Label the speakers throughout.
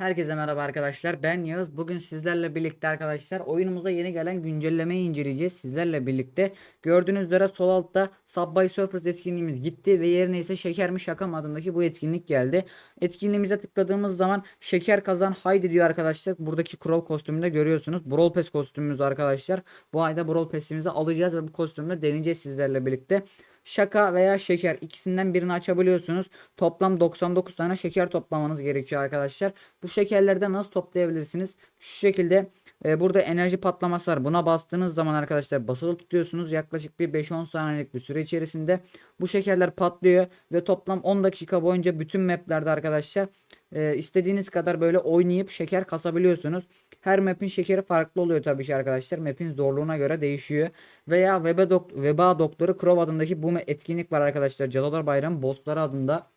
Speaker 1: Herkese merhaba arkadaşlar. Ben Yağız. Bugün sizlerle birlikte arkadaşlar oyunumuza yeni gelen güncellemeyi inceleyeceğiz. Sizlerle birlikte. Gördüğünüz üzere sol altta Subway Surfers etkinliğimiz gitti ve yerine ise Şeker mi Şaka mı adındaki bu etkinlik geldi. Etkinliğimize tıkladığımız zaman Şeker kazan haydi diyor arkadaşlar. Buradaki Crow kostümünde görüyorsunuz. Brawl Pass kostümümüz arkadaşlar. Bu ayda Brawl Pass'imizi alacağız ve bu kostümle deneyeceğiz sizlerle birlikte. Şaka veya şeker ikisinden birini açabiliyorsunuz. Toplam 99 tane şeker toplamanız gerekiyor arkadaşlar. Bu şekerlerden nasıl toplayabilirsiniz? Şu şekilde e, burada enerji patlaması var. Buna bastığınız zaman arkadaşlar basılı tutuyorsunuz. Yaklaşık bir 5-10 saniyelik bir süre içerisinde bu şekerler patlıyor ve toplam 10 dakika boyunca bütün maplerde arkadaşlar e, istediğiniz kadar böyle oynayıp şeker kasabiliyorsunuz. Her map'in şekeri farklı oluyor tabii ki arkadaşlar. Map'in zorluğuna göre değişiyor. Veya Veba, Dok Veba Doktoru Crow adındaki bu etkinlik var arkadaşlar. Cadılar Bayramı Bossları adında.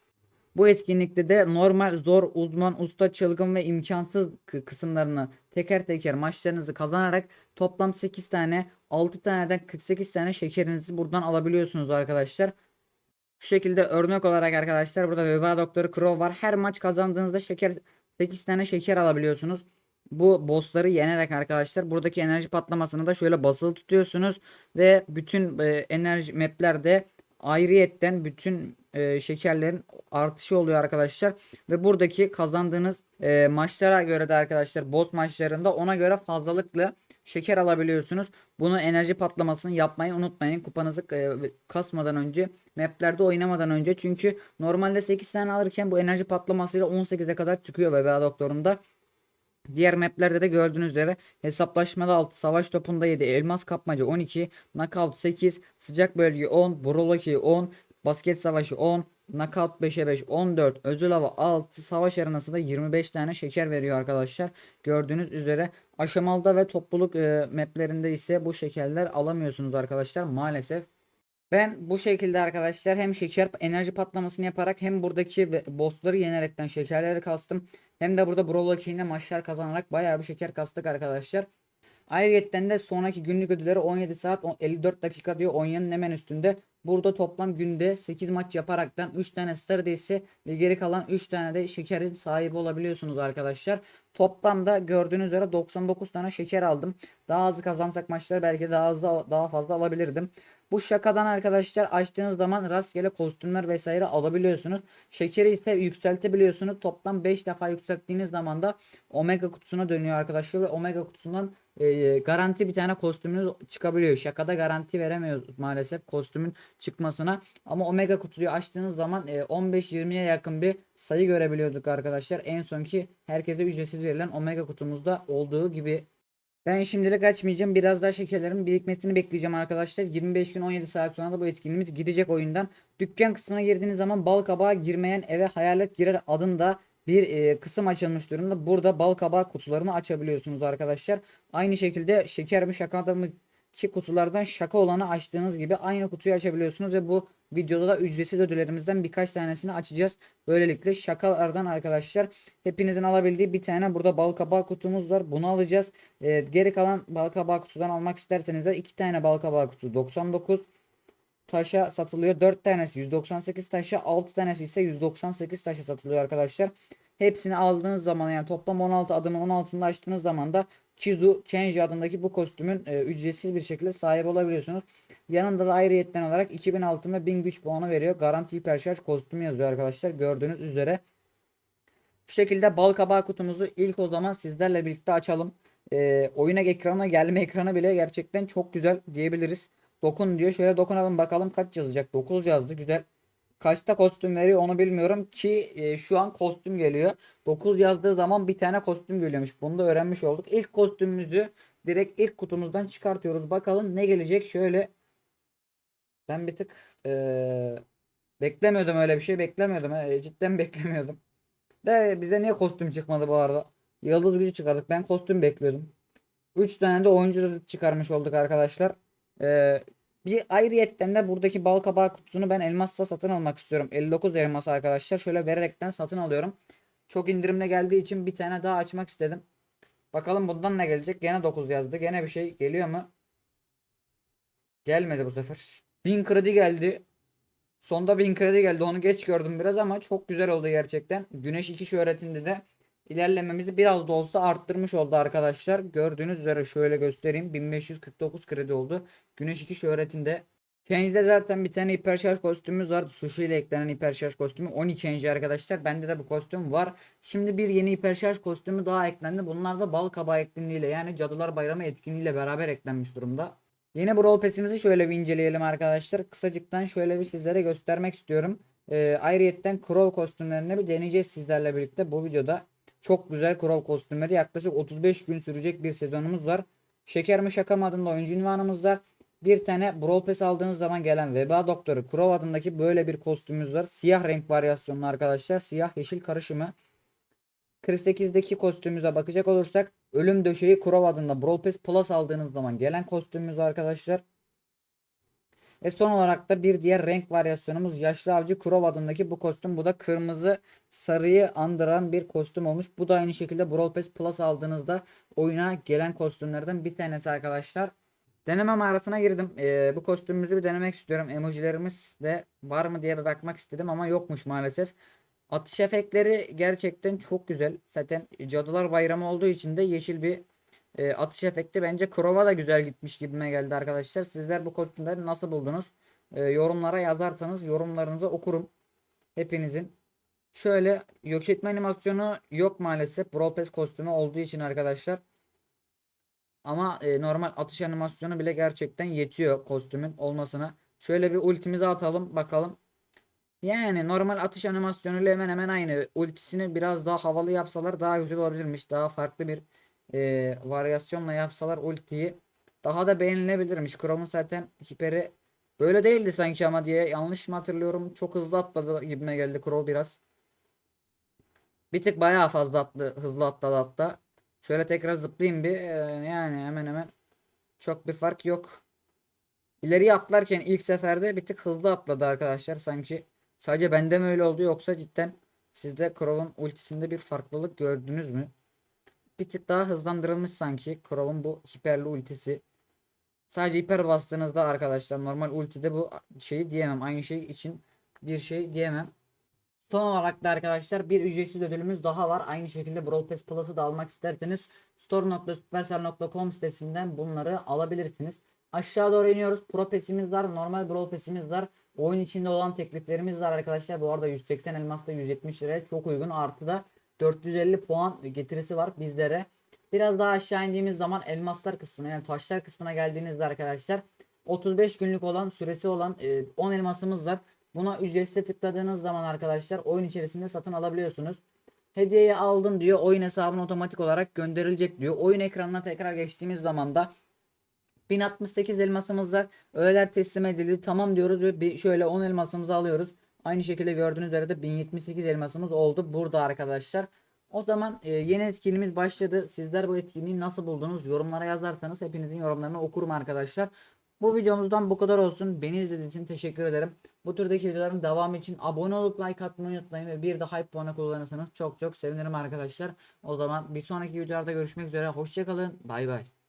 Speaker 1: Bu etkinlikte de normal, zor, uzman, usta, çılgın ve imkansız kı- kısımlarını teker teker maçlarınızı kazanarak toplam 8 tane 6 taneden 48 tane şekerinizi buradan alabiliyorsunuz arkadaşlar. Şu şekilde örnek olarak arkadaşlar burada Veba Doktoru Crow var. Her maç kazandığınızda şeker 8 tane şeker alabiliyorsunuz. Bu bossları yenerek arkadaşlar buradaki enerji patlamasını da şöyle basılı tutuyorsunuz ve bütün e, enerji maplerde ayrıyetten bütün e, şekerlerin artışı oluyor arkadaşlar ve buradaki kazandığınız e, maçlara göre de arkadaşlar boss maçlarında ona göre fazlalıklı şeker alabiliyorsunuz. Bunu enerji patlamasını yapmayı unutmayın. Kupanızı e, kasmadan önce maplerde oynamadan önce çünkü normalde 8 tane alırken bu enerji patlamasıyla 18'e kadar çıkıyor VBA doktorunda. Diğer maplerde de gördüğünüz üzere hesaplaşmada 6, savaş topunda 7, elmas kapmaca 12, knockout 8, sıcak bölge 10, broloki 10, basket savaşı 10, knockout 5'e 5, 14, ödül hava 6, savaş arenasında 25 tane şeker veriyor arkadaşlar. Gördüğünüz üzere aşamalıda ve topluluk e, maplerinde ise bu şekerler alamıyorsunuz arkadaşlar maalesef. Ben bu şekilde arkadaşlar hem şeker enerji patlamasını yaparak hem buradaki bossları yenerekten şekerleri kastım. Hem de burada Brawl King'de maçlar kazanarak bayağı bir şeker kastık arkadaşlar. Ayrıyetten de sonraki günlük ödülleri 17 saat on- 54 dakika diyor Onya'nın hemen üstünde. Burada toplam günde 8 maç yaparaktan 3 tane Stardust ve geri kalan 3 tane de şekerin sahibi olabiliyorsunuz arkadaşlar. Toplamda gördüğünüz üzere 99 tane şeker aldım. Daha hızlı kazansak maçları belki daha hızlı daha fazla alabilirdim. Bu şakadan arkadaşlar açtığınız zaman rastgele kostümler vesaire alabiliyorsunuz. Şekeri ise yükseltebiliyorsunuz. Toplam 5 defa yükselttiğiniz zaman da Omega kutusuna dönüyor arkadaşlar ve Omega kutusundan e, garanti bir tane kostümünüz çıkabiliyor. Şakada garanti veremiyoruz maalesef kostümün çıkmasına. Ama Omega kutuyu açtığınız zaman e, 15-20'ye yakın bir sayı görebiliyorduk arkadaşlar. En sonki herkese ücretsiz verilen Omega kutumuzda olduğu gibi ben şimdilik açmayacağım. Biraz daha şekerlerin birikmesini bekleyeceğim arkadaşlar. 25 gün 17 saat sonra da bu etkinliğimiz gidecek oyundan. Dükkan kısmına girdiğiniz zaman bal kabağı girmeyen eve hayalet girer adında bir e, kısım açılmış durumda. Burada bal kabağı kutularını açabiliyorsunuz arkadaşlar. Aynı şekilde şeker mi şaka mı ki kutulardan şaka olanı açtığınız gibi aynı kutuyu açabiliyorsunuz ve bu videoda da ücretsiz ödüllerimizden birkaç tanesini açacağız. Böylelikle şakalardan arkadaşlar hepinizin alabildiği bir tane burada bal kabağı kutumuz var. Bunu alacağız. Ee, geri kalan bal kabağı kutudan almak isterseniz de 2 tane bal kabağı kutusu 99 taşa satılıyor. 4 tanesi 198 taşa 6 tanesi ise 198 taşa satılıyor arkadaşlar. Hepsini aldığınız zaman yani toplam 16 adımın 16'sını açtığınız zaman da Kizu Kenji adındaki bu kostümün e, ücretsiz bir şekilde sahip olabiliyorsunuz. Yanında da ayrıyetten olarak 2000 altın ve 1000 güç puanı veriyor. Garanti hiperşarj kostümü yazıyor arkadaşlar. Gördüğünüz üzere. Bu şekilde bal kabağı kutumuzu ilk o zaman sizlerle birlikte açalım. E, oyuna ekrana gelme ekranı bile gerçekten çok güzel diyebiliriz. Dokun diyor. Şöyle dokunalım bakalım kaç yazacak. 9 yazdı. Güzel. Kaçta kostüm veriyor onu bilmiyorum ki e, şu an kostüm geliyor. 9 yazdığı zaman bir tane kostüm geliyormuş. Bunu da öğrenmiş olduk. İlk kostümümüzü direkt ilk kutumuzdan çıkartıyoruz. Bakalım ne gelecek. Şöyle ben bir tık e, beklemiyordum öyle bir şey. Beklemiyordum. E, cidden beklemiyordum. De bize niye kostüm çıkmadı bu arada? Yıldız gücü çıkardık. Ben kostüm bekliyordum. 3 tane de oyuncu çıkarmış olduk arkadaşlar. Ee, bir ayrıyetten de buradaki bal kabağı kutusunu ben elmasla satın almak istiyorum. 59 elmas arkadaşlar. Şöyle vererekten satın alıyorum. Çok indirimle geldiği için bir tane daha açmak istedim. Bakalım bundan ne gelecek? Gene 9 yazdı. Gene bir şey geliyor mu? Gelmedi bu sefer. 1000 kredi geldi. Sonda 1000 kredi geldi. Onu geç gördüm biraz ama çok güzel oldu gerçekten. Güneş 2 şöhretinde de ilerlememizi biraz da olsa arttırmış oldu arkadaşlar. Gördüğünüz üzere şöyle göstereyim. 1549 kredi oldu. Güneş 2 şöhretinde. Change'de zaten bir tane hiperşarj kostümümüz vardı. Sushi ile eklenen hiperşarj kostümü 12 Change arkadaşlar. Bende de bu kostüm var. Şimdi bir yeni hiperşarj kostümü daha eklendi. Bunlar da bal kabağı etkinliğiyle yani Cadılar Bayramı etkinliğiyle beraber eklenmiş durumda. Yeni Brawl Pass'imizi şöyle bir inceleyelim arkadaşlar. Kısacıktan şöyle bir sizlere göstermek istiyorum. Ee, ayrıyetten Crow kostümlerini bir deneyeceğiz sizlerle birlikte bu videoda. Çok güzel Crow kostümleri yaklaşık 35 gün sürecek bir sezonumuz var. Şeker mi şaka mı adında oyuncu ünvanımız var. Bir tane Brawl Pass aldığınız zaman gelen Veba Doktoru Crow adındaki böyle bir kostümümüz var. Siyah renk varyasyonlu arkadaşlar. Siyah yeşil karışımı. 48'deki kostümümüze bakacak olursak Ölüm Döşeği Crow adında Brawl Pass Plus aldığınız zaman gelen kostümümüz arkadaşlar. Ve son olarak da bir diğer renk varyasyonumuz Yaşlı Avcı Crow adındaki bu kostüm. Bu da kırmızı sarıyı andıran bir kostüm olmuş. Bu da aynı şekilde Brawl Pass Plus aldığınızda oyuna gelen kostümlerden bir tanesi arkadaşlar. Deneme mağarasına girdim. Ee, bu kostümümüzü bir denemek istiyorum. Emojilerimiz de var mı diye bir bakmak istedim ama yokmuş maalesef. Atış efektleri gerçekten çok güzel. Zaten Cadılar Bayramı olduğu için de yeşil bir e, atış efekti bence Krova da güzel gitmiş gibime geldi arkadaşlar. Sizler bu kostümleri nasıl buldunuz? E, yorumlara yazarsanız yorumlarınızı okurum. Hepinizin. Şöyle yok etme animasyonu yok maalesef. Brawl Pass kostümü olduğu için arkadaşlar. Ama e, normal atış animasyonu bile gerçekten yetiyor kostümün olmasına. Şöyle bir ultimizi atalım bakalım. Yani normal atış animasyonuyla hemen hemen aynı. Ultisini biraz daha havalı yapsalar daha güzel olabilirmiş. Daha farklı bir e, varyasyonla yapsalar ultiyi daha da beğenilebilirmiş. Chrome'un zaten hiperi böyle değildi sanki ama diye yanlış mı hatırlıyorum? Çok hızlı atladı gibime geldi Crow biraz. Bir tık bayağı fazla atlı, hızlı atladı hatta. Şöyle tekrar zıplayayım bir. Ee, yani hemen hemen çok bir fark yok. İleriye atlarken ilk seferde bir tık hızlı atladı arkadaşlar. Sanki sadece bende mi öyle oldu yoksa cidden sizde Crow'un ultisinde bir farklılık gördünüz mü? Bir tık daha hızlandırılmış sanki Crow'un bu hiperli ultisi. Sadece hiper bastığınızda arkadaşlar normal ultide bu şeyi diyemem. Aynı şey için bir şey diyemem. Son olarak da arkadaşlar bir ücretsiz ödülümüz daha var. Aynı şekilde Brawl Pass Plus'ı da almak isterseniz store.supercell.com sitesinden bunları alabilirsiniz. Aşağı doğru iniyoruz. Pro Pass'imiz var. Normal Brawl Pass'imiz var. Oyun içinde olan tekliflerimiz var arkadaşlar. Bu arada 180 elmas da 170 liraya çok uygun. Artı da 450 puan getirisi var bizlere. Biraz daha aşağı indiğimiz zaman elmaslar kısmına yani taşlar kısmına geldiğinizde arkadaşlar 35 günlük olan süresi olan e, 10 elmasımız var. Buna ücretsiz tıkladığınız zaman arkadaşlar oyun içerisinde satın alabiliyorsunuz. Hediyeyi aldın diyor. Oyun hesabına otomatik olarak gönderilecek diyor. Oyun ekranına tekrar geçtiğimiz zaman da 1068 elmasımız var. Öğeler teslim edildi. Tamam diyoruz ve bir şöyle 10 elmasımızı alıyoruz. Aynı şekilde gördüğünüz üzere de 1078 elmasımız oldu burada arkadaşlar. O zaman e, yeni etkinliğimiz başladı. Sizler bu etkinliği nasıl buldunuz? Yorumlara yazarsanız hepinizin yorumlarını okurum arkadaşlar. Bu videomuzdan bu kadar olsun. Beni izlediğiniz için teşekkür ederim. Bu türdeki videoların devamı için abone olup like atmayı unutmayın ve bir de hype puanı kullanırsanız çok çok sevinirim arkadaşlar. O zaman bir sonraki videolarda görüşmek üzere. Hoşçakalın. Bay bay.